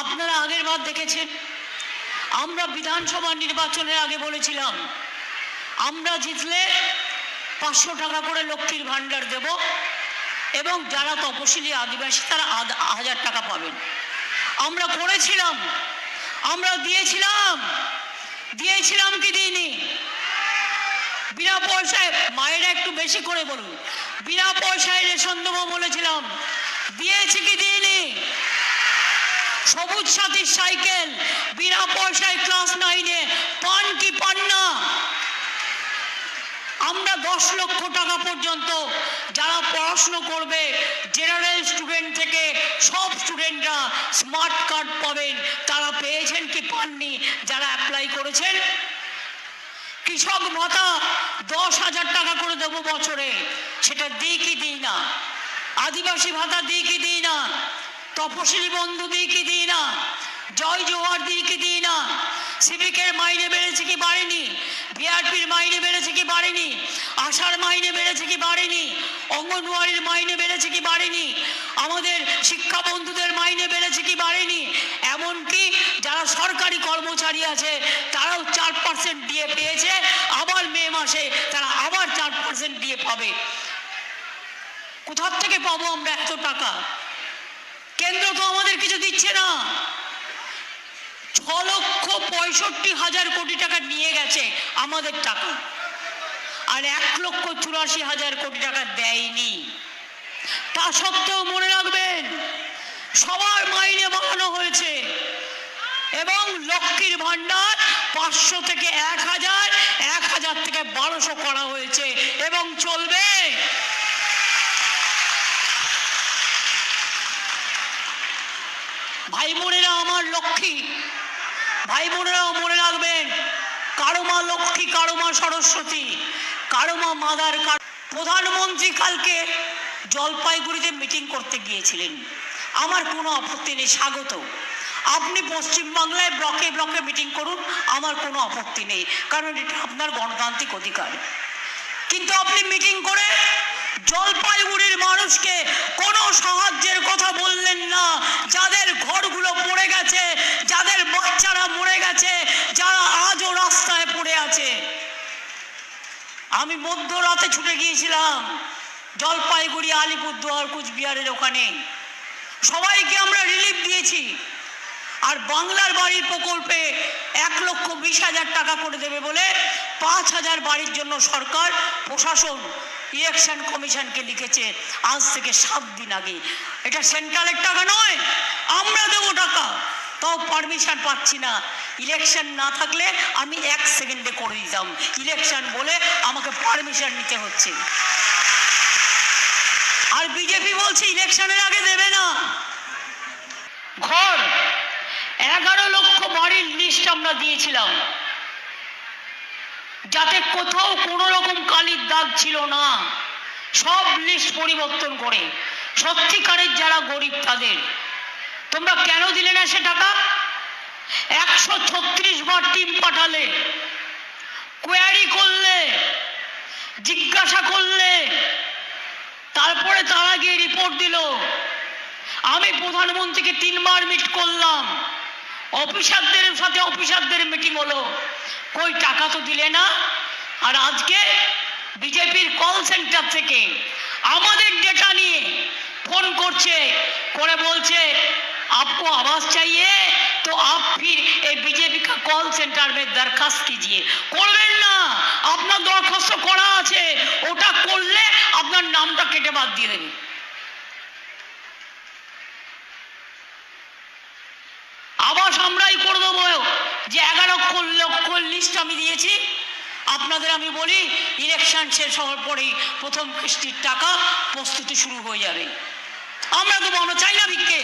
আপনারা আগের বার দেখেছেন? আমরা বিধানসভা নির্বাচনের আগে বলেছিলাম, আমরা জিতলে পাঁচশো টাকা করে লক্ষ্মীর ভাণ্ডার দেব এবং যারা তপশিলি আদিবাসী তারা হাজার টাকা পাবেন। আমরা করেছিলাম, আমরা দিয়েছিলাম দিয়েছিলাম কি দিইনি? বিনা পয়সায়, মায়েরা একটু বেশি করে বলুন। বিনা পয়সায় রেশন দেবো বলেছিলাম, দিয়েছি কি দিইনি? সবুজ সাথীর সাইকেল, বিনা পয়সায় ক্লাস নাইনে পান কি পান না আমরা দশ লক্ষ টাকা পর্যন্ত যারা পড়াশুনো করবে জেনারেল স্টুডেন্ট থেকে সব স্টুডেন্টরা স্মার্ট কার্ড পাবেন। তারা পেয়েছেন কি পাননি? যারা অ্যাপ্লাই করেছেন? কৃষক ভাতা দশ হাজার টাকা করে দেবো বছরে। সেটা দিই কি দিই না? আদিবাসী ভাতা দিই কি দিই না? তপশিলি কি দিই না, জয় জোহার দিই কি দিই না। সিভিকের মাইনে বেড়েছে কি বাড়েনি? বিআরপির মাইনে বেড়েছে কি বাড়েনি? আশার মাইনে বেড়েছে কি বাড়েনি? অঙ্গনওয়াড়ির মাইনে বেড়েছে কি বাড়েনি? আমাদের শিক্ষা বন্ধুদের মাইনে বেড়েছে কি বাড়েনি? এমনকি যারা সরকারি কর্মচারী আছে, তারাও চার পার্সেন্ট দিয়ে পেয়েছে। আবার মে মাসে তারা আবার চার পার্সেন্ট দিয়ে পাবে। কোথার থেকে পাবো আমরা এত টাকা? কেন্দ্র তো আমাদের কিছু দিচ্ছে না। ছ লক্ষ পঁয়ষট্টি হাজার কোটি টাকা নিয়ে গেছে আমাদের টাকা। আর এক লক্ষ চুরাশি হাজার কোটি টাকা দেয়নি। তা সত্ত্বেও মনে রাখবেন, সবার মাইনে বাড়ানো হয়েছে। এবং লক্ষ্মীর ভাণ্ডার পাঁচশো থেকে এক হাজার এক হাজার থেকে বারোশো করা হয়েছে। এবং চলবে ভাই বোনেরা আমার লক্ষ্মী। ভাই বোনেরাও মনে রাখবেন, কারও মা লক্ষ্মী, কারও মা সরস্বতী, কারও মা মাদার প্রধানমন্ত্রী কালকে জলপাইগুড়িতে মিটিং করতে গিয়েছিলেন। আমার কোনো আপত্তি নেই, স্বাগত। আপনি পশ্চিমবাংলায় ব্লকে ব্লকে মিটিং করুন, আমার কোনো আপত্তি নেই, কারণ এটা আপনার গণতান্ত্রিক অধিকার। কিন্তু আপনি মিটিং করে জলপাইগুড়ির মানুষকে আমি মধ্যরাতে ছুটে গিয়েছিলাম জলপাইগুড়ি, আলিপুরদুয়ার, কুচবিহারের ওখানে। সবাইকে আমরা রিলিফ দিয়েছি। আর বাংলার বাড়ির প্রকল্পে এক লক্ষ বিশ হাজার টাকা করে দেবে বলে পাঁচ হাজার বাড়ির জন্য সরকার, প্রশাসন ইলেকশন কমিশনকে লিখেছে আজ থেকে সাত দিন আগে। এটা সেন্ট্রালের টাকা নয়, আমরা দেবো টাকা। তাও পারমিশন পাচ্ছি না। ইলেকশন না থাকলে আমি এক সেকেন্ডে করে দিতাম। ইলেকশন বলে আমাকে পারমিশন নিতে হচ্ছে। আর বিজেপি বলছে ইলেকশনের আগে দেবে না। ঘর, এগারো লক্ষ বাড়ির লিস্ট আমরা দিয়েছিলাম। যাতে কোথাও কোনো রকম কালির দাগ ছিল না। সব লিস্ট পরিবর্তন করে। সত্যিকারের যারা গরিব তাদের তোমরা কেন দিলে না সে টাকা? একশো ছত্রিশ বার টিম পাঠালে কোয়ারি করলে, জিজ্ঞাসা করলে, তারপরে তারা গিয়ে রিপোর্ট দিল। আমি প্রধানমন্ত্রীকে তিনবার মিট করলাম। অফিসারদের সাথে অফিসারদের মিটিং হলো। কই, টাকা তো দিলে না? আর আজকে বিজেপির কল সেন্টার থেকে আমাদের ডেটা নিয়ে ফোন করছে, করে বলছে आपको आवाज चाहिए तो आप फिर এই বিজেপি কা কল সেন্টার মে দরখাস্ত कीजिए করবেন না আপনার দরখাস্ত করা আছে ওটা করলে আপনার নামটা কেটে বাদ দিয়ে দেবে আবাস আমরাই করে দেবো যে এগারো লক্ষ লিস্ট আমি দিয়েছি আপনাদের আমি বলি ইলেকশন শেষ হওয়ার পরেই প্রথম কিস্তির টাকা প্রস্তুতি শুরু হয়ে যাবে আমরা তো আমরা চাই না ভিক্ষে